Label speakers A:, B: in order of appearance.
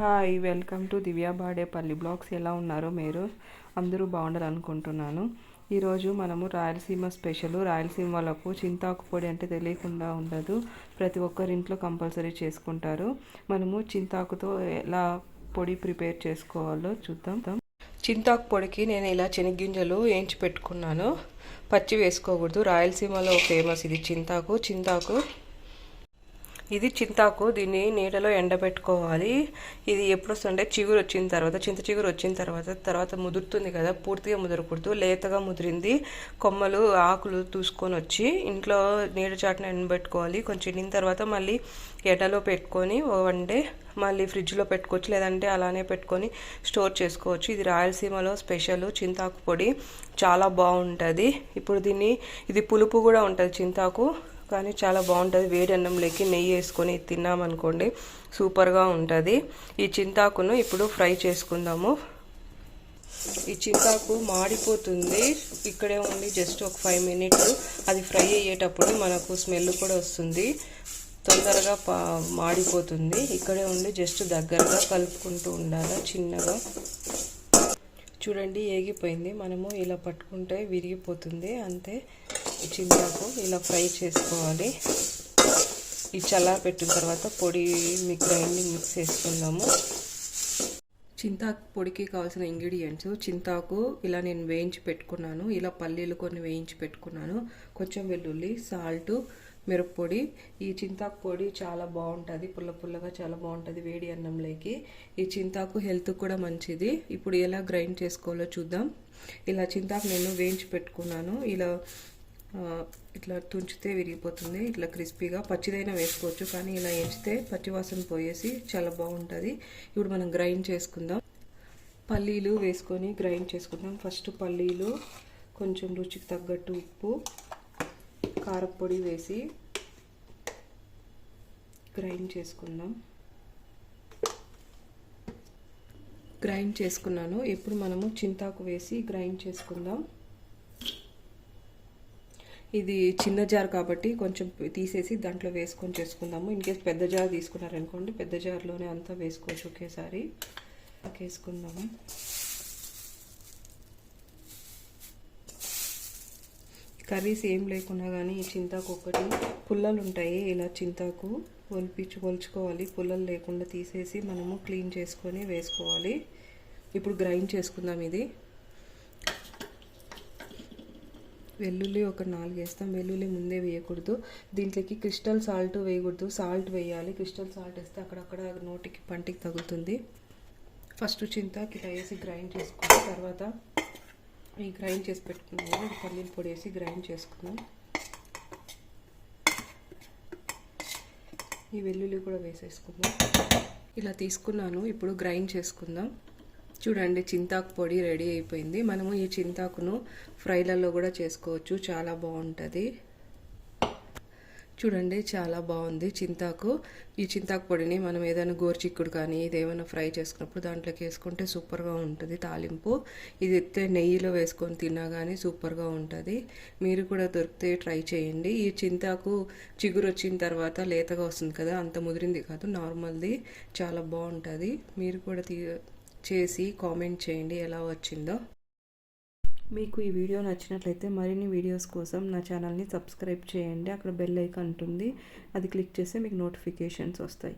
A: Hi welcome to Divya Badepalli blogs. ఎలా ఉన్నారో మీరు? అందరూ బాగుండాలనుకుంటున్నాను ఈరోజు మనము రాయలసీమ స్పెషల్. రాయలసీమ వాళ్ళకు చింతాకు పొడి అంటే తెలియకుండా ఉండదు. ప్రతి ఒక్కరి ఇంట్లో కంపల్సరీ చేసుకుంటారు. మనము చింతాకుతో ఎలా పొడి ప్రిపేర్ చేసుకోవాలో చూద్దాం. చింతాకు పొడికి నేను ఇలా శనగ్గింజలు వేయించి పెట్టుకున్నాను. పచ్చి వేసుకోకూడదు. రాయలసీమలో ఫేమస్ ఇది చింతాకు. చింతాకు ఇది చింతాకు దీన్ని నీడలో ఎండబెట్టుకోవాలి. ఇది ఎప్పుడు వస్తుంటే చిగురు వచ్చిన తర్వాత చింత చిగురు వచ్చిన తర్వాత తర్వాత ముదురుతుంది కదా పూర్తిగా ముదరకూడదు. లేతగా ముదిరింది. కొమ్మలు ఆకులు చూసుకొని వచ్చి ఇంట్లో నీడ చాటున ఎండబెట్టుకోవాలి. కొంచెం ఎండిన తర్వాత మళ్ళీ ఎండలో పెట్టుకొని వన్ డే మళ్ళీ ఫ్రిడ్జ్లో పెట్టుకోవచ్చు. లేదంటే అలానే పెట్టుకొని స్టోర్ చేసుకోవచ్చు. ఇది రాయలసీమలో స్పెషల్ చింతాకు పొడి. చాలా బాగుంటుంది. ఇప్పుడు దీన్ని ఇది పులుపు కూడా ఉంటుంది చింతాకు. కానీ చాలా బాగుంటుంది. వేడి అన్నంలోకి నెయ్యి వేసుకొని తిన్నామనుకోండి సూపర్గా ఉంటుంది. ఈ చింతాకును ఇప్పుడు ఫ్రై చేసుకుందాము. ఈ చింతాకు మాడిపోతుంది. ఇక్కడే ఉండి జస్ట్ ఒక ఫైవ్ మినిట్స్ అది ఫ్రై అయ్యేటప్పుడు మనకు స్మెల్ కూడా వస్తుంది. తొందరగా మాడిపోతుంది. ఇక్కడే ఉండి జస్ట్ దగ్గరగా కలుపుకుంటూ ఉండాలి చిన్నగా. చూడండి ఏగిపోయింది. మనము ఇలా పట్టుకుంటే విరిగిపోతుంది. అంతే. చింతాకు ఇలా ఫ్రై చేసుకోవాలి. ఈ చల్లార పెట్టిన తర్వాత పొడి మీ గ్రైండింగ్ మిక్స్ చేసుకుందాము. చింతాకు పొడికి కావాల్సిన ఇంగ్రీడియంట్స్. చింతాకు ఇలా నేను వేయించి పెట్టుకున్నాను. ఇలా పల్లీలు కొన్ని వేయించి పెట్టుకున్నాను. కొంచెం వెల్లుల్లి సాల్ట్ మిరప్పొడి. ఈ చింతాకు పొడి చాలా బాగుంటుంది. పుల్ల పుల్లగా చాలా బాగుంటుంది వేడి అన్నంలోకి. ఈ చింతాకు హెల్త్ కూడా మంచిది. ఇప్పుడు ఎలా గ్రైండ్ చేసుకోవాలో చూద్దాం. ఇలా చింతాకు నేను వేయించి పెట్టుకున్నాను. ఇలా ఇట్లా తుంచితే విరిగిపోతుంది ఇట్లా క్రిస్పీగా పచ్చిదైనా వేసుకోవచ్చు కానీ ఇలా ఎంచితే పచ్చివాసన పోయేసి చాలా బాగుంటుంది. ఇప్పుడు మనం గ్రైండ్ చేసుకుందాం. పల్లీలు వేసుకొని గ్రైండ్ చేసుకుందాం. ఫస్ట్ పల్లీలు కొంచెం రుచికి తగ్గట్టు ఉప్పు కారపొడి వేసి గ్రైండ్ చేసుకుందాం. గ్రైండ్ చేసుకున్నాను. ఇప్పుడు మనము చింతాకు వేసి గ్రైండ్ చేసుకుందాం. ఇది చిన్న జార్ కాబట్టి కొంచెం తీసేసి దాంట్లో వేసుకొని చేసుకుందాము. ఇన్ కేస్ పెద్ద జార్ తీసుకున్నారనుకోండి పెద్ద జార్లోనే అంతా వేసుకోవచ్చు ఒకేసారి. వేసుకుందాము కర్రీస్ ఏం లేకున్నా కానీ చింతాకు ఒకటి. పుల్లలు ఉంటాయి ఇలా చింతాకు ఒలిపించి ఒలుచుకోవాలి. పుల్లలు లేకుండా తీసేసి మనము క్లీన్ చేసుకొని వేసుకోవాలి. ఇప్పుడు గ్రైండ్ చేసుకుందాం ఇది. వెల్లుల్లి ఒక నాలుగు వేస్తాం. వెల్లుల్లి ముందే వేయకూడదు. దీంట్లోకి క్రిస్టల్ సాల్ట్ వేయకూడదు. సాల్ట్ వేయాలి. క్రిస్టల్ సాల్ట్ వేస్తే అక్కడక్కడ నోటికి పంటికి తగులుతుంది. ఫస్ట్ చింతకి ఇలా వేసి గ్రైండ్ చేసుకున్న తర్వాత ఈ గ్రైండ్ చేసి పెట్టుకున్నాము పల్లీల పొడి వేసి గ్రైండ్ చేసుకున్నాం. ఈ వెల్లుల్లి కూడా వేసేసుకుందాం. ఇలా తీసుకున్నాను. ఇప్పుడు గ్రైండ్ చేసుకుందాం. చూడండి చింతాకు పొడి రెడీ అయిపోయింది. మనము ఈ చింతాకును ఫ్రైలలో కూడా చేసుకోవచ్చు. చాలా బాగుంటుంది. చూడండి చాలా బాగుంది చింతాకు. ఈ చింతాకు పొడిని మనం ఏదైనా గోరుచిక్కుడు కానీ ఇదేమైనా ఫ్రై చేసుకున్నప్పుడు దాంట్లోకి వేసుకుంటే సూపర్గా ఉంటుంది తాలింపు. ఇది ఎత్తే నెయ్యిలో వేసుకొని తిన్నా కానీ సూపర్గా ఉంటుంది. మీరు కూడా దొరికితే ట్రై చేయండి. ఈ చింతాకు చిగురు వచ్చిన తర్వాత లేతగా వస్తుంది కదా అంత ముదిరింది కాదు నార్మల్ది. చాలా బాగుంటుంది. మీరు కూడా తీ చేసి కామెంట్ చేయండి ఎలా వచ్చిందో. మీకు ఈ వీడియో నచ్చినట్లయితే మరిన్ని వీడియోస్ కోసం నా ఛానల్ని సబ్స్క్రైబ్ చేయండి. అక్కడ బెల్ ఐకాన్ ఉంటుంది. అది క్లిక్ చేస్తే మీకు నోటిఫికేషన్స్ వస్తాయి.